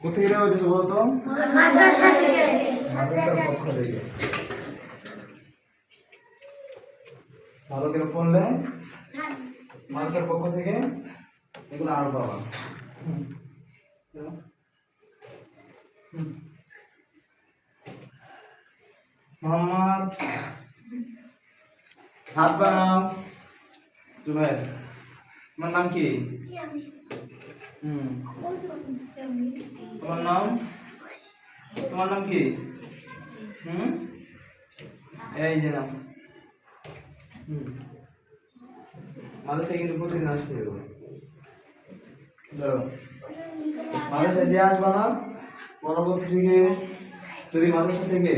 কোথেকে দেওয়া হয়েছে বলতো? মাদ্রাসা মাদ্রাসার পক্ষ থেকে। ভালো করে পড়লে? মাদ্রাসার পক্ষ থেকে? এগুলো আরও। হুম। মোহাম্মদ হাত বানাও জুবাইর। তোমার নাম কি? হুম তোমার নাম? তোমার নাম কি? হুম? এই যে নাম হুম। মাদ্রাসায় কিন্তু প্রতিদিন আসতে হবে। ধরো। মাদ্রাসায় যে আসবা না পরবর্তী থেকে যদি মাদ্রাসা থেকে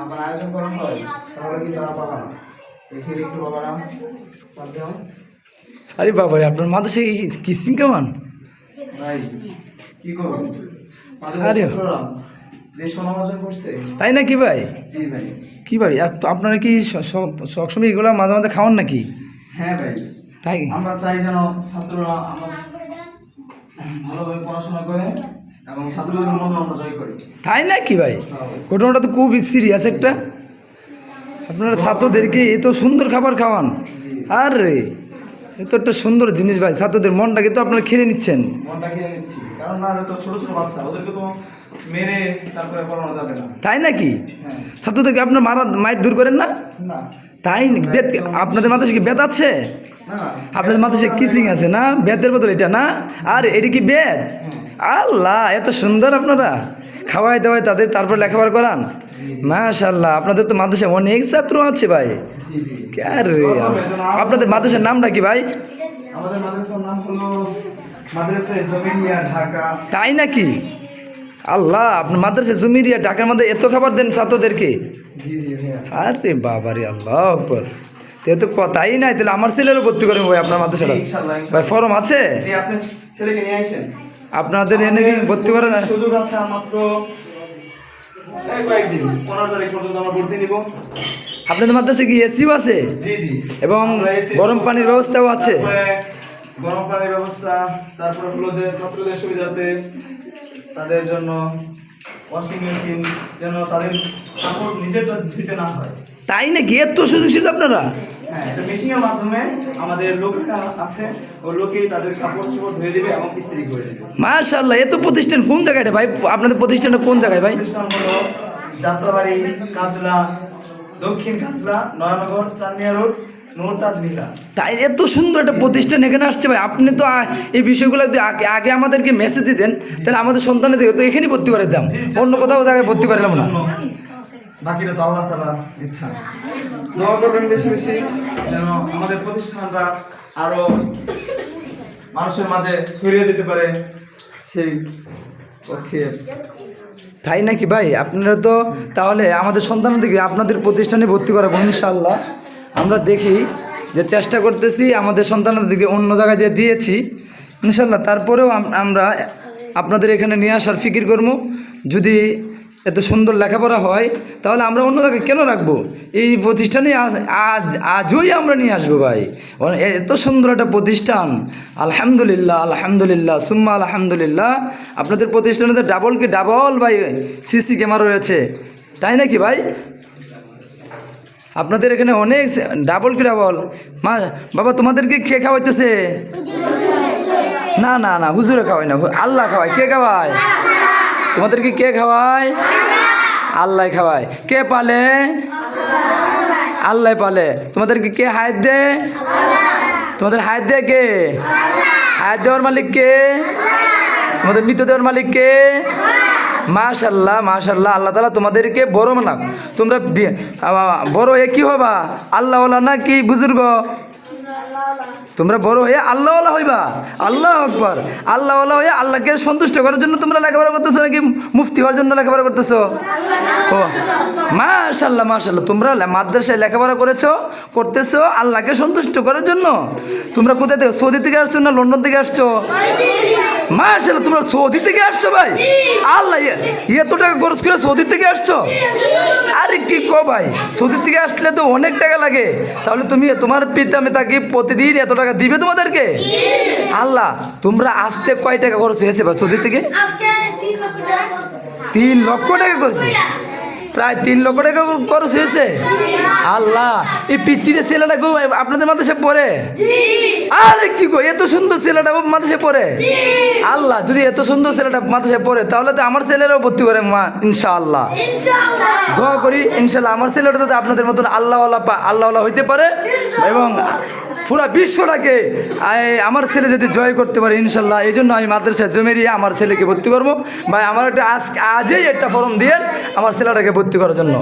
আমার আয়োজন করা হয়, তাহলে কিন্তু তারা পাবা না। দেখি, একটু বাবা না আরে বাবারে, আপনার মাদ্রাসায় কিস্তিং কেমন ভাই কি করব? আরে। যে সুনাম অর্জন করছে। তাই নাকি ভাই? জি ভাই। কি ভাই আপ- আপনারা কি সবসময় এগুলো মাঝে মাঝে খাওয়ান নাকি? হ্যাঁ ভাই। তাই? আমরা চাই যেন ছাত্ররা আমরা ভালোভাবে পড়াশোনা করে এবং ছাত্রদের মন আমরা জয় করি। তাই নাকি ভাই? ঘটনাটা তো খুব সিরিয়াস একটা। আপনারা ছাত্রদেরকে এত সুন্দর খাবার খাওয়ান। আর! রে এ তো একটা সুন্দর জিনিস ভাই ছাত্রদের মনটা কিন্তু আপনারা খেয়ে নিচ্ছেন। মনটা খেয়ে নিচ্ছি কারণ না তো ছোট ছোট বাচ্চা ওদেরকে তো মেরে তারপরে পড়ানো যাবে না। তাই নাকি? হ্যাঁ। ছাত্রদেরকে আপনার মারা মায়ের দূর করেন না? না। তাই আপনাদের মাথায় কি বেদ আছে? আপনাদের মাথায় সে কিচিং আছে না? বেদের বদল এটা না? আর এটা কি বেদ? আল্লাহ এত সুন্দর আপনারা। খাওয়াই দাওয়াই তাদের তারপর লেখাপড়া করান? মাশাল্লাহ আপনাদের তো মাদ্রাসায় অনেক ছাত্র আছে ভাই। আরে আপনাদের মাদ্রাসার নামটা কি ভাই? তাই নাকি? আল্লাহ আপনার মাদ্রাসা জমিরিয়া ঢাকার মধ্যে এত খাবার দেন ছাত্রদেরকে? আরে বাবারে আল্লাহ আকবর। তে তো কথাই নাই তাহলে আমার ছেলেরও ভর্তি করেন ভাই আপনার মাদ্রাসাটা। ভাই ফরম আছে? আপনি ছেলেকে নিয়ে আসেন। আপনাদের এনে কি ভর্তি করেন সুযোগ আছে মাত্র কয়েকদিন পনেরো তারিখ পর্যন্ত আমরা ভর্তি নিব। আপনাদের মাদ্রাসা কি এসিও আছে? জি জি। এবং গরম পানির ব্যবস্থাও আছে? গরম পানির ব্যবস্থা তারপরে হলো যে ছাত্রদের সুবিধাতে তাদের জন্য ওয়াশিং মেশিন যেন তাদের কাপড় নিজেরটা ধুতে না হয়। তাই না নাকি তো সুযোগ সুবিধা আপনারা? হ্যাঁ এটা মেশিনের মাধ্যমে আমাদের লোকেরা আছে ওই লোকেই তাদের কাপড় চোপড় ধুয়ে দেবে এবং ইস্ত্রি করে দেবে। মাশাল্লাহ এত প্রতিষ্ঠান কোন জায়গায় ভাই? আপনাদের প্রতিষ্ঠানটা কোন জায়গায় ভাই? প্রতিষ্ঠান হলো যাত্রাবাড়ি কাজলা দক্ষিণ কাজলা নয়ানগর চান্দিয়া রোড তাই এত সুন্দর একটা প্রতিষ্ঠান এখানে আসছে ভাই। আপনি তো এই বিষয়গুলো যদি আগে আগে আমাদেরকে মেসেজ দিতেন তাহলে আমাদের সন্তানের দিকে তো এখানেই ভর্তি করে দাম অন্য কোথাও জায়গায় ভর্তি করলাম না। বাকিটা তো আল্লাহ তালা ইচ্ছা। দোয়া করবেন বেশি বেশি, যেন আমাদের প্রতিষ্ঠানটা আরও মানুষের মাঝে ছড়িয়ে যেতে পারে সেই পক্ষে। তাই নাকি ভাই? আপনারা তো তাহলে আমাদের সন্তানের দিকে আপনাদের প্রতিষ্ঠানে ভর্তি করাবো ইনশাল্লাহ আমরা দেখি যে চেষ্টা করতেছি আমাদের সন্তানের দিকে অন্য জায়গায় যে দিয়েছি ইনশাল্লাহ তারপরেও আমরা আপনাদের এখানে নিয়ে আসার ফিকির করব। যদি এত সুন্দর লেখাপড়া হয়, তাহলে আমরা অন্য জায়গায় কেন রাখব? এই প্রতিষ্ঠানে আজ- আজ, আজই আমরা নিয়ে আসব ভাই। এত সুন্দর একটা প্রতিষ্ঠান। আলহামদুলিল্লাহ আলহামদুলিল্লাহ, সুম্মা আলহামদুলিল্লাহ। আপনাদের প্রতিষ্ঠানে তো ডাবল কি ডাবল ভাই সিসি ক্যামেরা রয়েছে। তাই নাকি ভাই? আপনাদের এখানে অনেক ডাবল কি ডাবল মা, বাবা তোমাদেরকে কে খাওয়াইতেছে? না না না, হুজুরে খাওয়াই না, আল্লাহ খাওয়ায়। কে খাওয়ায়? তোমাদেরকে কে খাওয়ায়? আল্লাহ খাওয়ায়। কে পালে? আল্লাহ পালে। তোমাদেরকে কে হায়াত দে তোমাদের হায়াত দে কে? হায়াত দেওয়ার মালিক কে? তোমাদের মৃত দেওয়ার মালিক কে? মাশাল্লাহ মাশাল্লাহ আল্লাহ তালা তোমাদেরকে বড় মানাক। তোমরা বড় হয়ে কি হবা? আল্লাহ না কি বুজুর্গ? তোমরা বড় হয়ে আল্লাহওয়ালা হইবা। আল্লাহ আকবর। আল্লাহওয়ালা হয়ে আল্লাহকে সন্তুষ্ট করার জন্য তোমরা লেখাপড়া করতেছো নাকি মুফতি হওয়ার জন্য লেখাপড়া করতেছো? ও মাশাল্লাহ মাশাল্লাহ তোমরা মাদ্রাসায় লেখাপড়া করেছ, করতেছো, আল্লাহকে সন্তুষ্ট করার জন্য? তোমরা কোথায় থেকে সৌদি থেকে আসছো না লন্ডন থেকে আসছো? মাশাল্লাহ তোমরা সৌদি থেকে আসছো ভাই? আল্লাহ এত টাকা খরচ করে সৌদি থেকে আসছো? আরে কি কো ভাই? সৌদি থেকে আসলে তো অনেক টাকা লাগে। তাহলে তুমি, তোমার পিতা মেতা কি প্রতিদিন এত টাকা দিবে তোমাদেরকে? আল্লাহ তোমরা আজকে কয় টাকা খরচ হয়েছে বা সৌদি থেকে? তিন লক্ষ টাকা করছে। টাকা প্রায় তিন লক্ষ টাকা খরচ হয়েছে আল্লাহ এই পিচ্ছিরে ছেলেটা গো আপনাদের মাদ্রাসা পড়ে? আরে কি গো এত সুন্দর ছেলেটা মাদ্রাসা পড়ে? আল্লাহ যদি এত সুন্দর ছেলেটা মাদ্রাসা পড়ে তাহলে তো আমার ছেলেরাও ভর্তি করে মা ইনশাআল্লাহ। ইনশাআল্লাহ। দোয়া করি ইনশাল্লাহ আমার ছেলেটা যাতে আপনাদের মতন আল্লাহওয়ালা পা আল্লাহওয়ালা হইতে পারে এবং পুরা বিশ্বটাকে আমার ছেলে যদি জয় করতে পারে, ইনশাল্লাহ এই জন্য আমি মাদ্রাসা জমেরিয়ে আমার ছেলেকে ভর্তি করব। ভাই, আমার একটা আজ আজই একটা ফর্ম দিয়ে আমার ছেলেটাকে ভর্তি করার জন্য।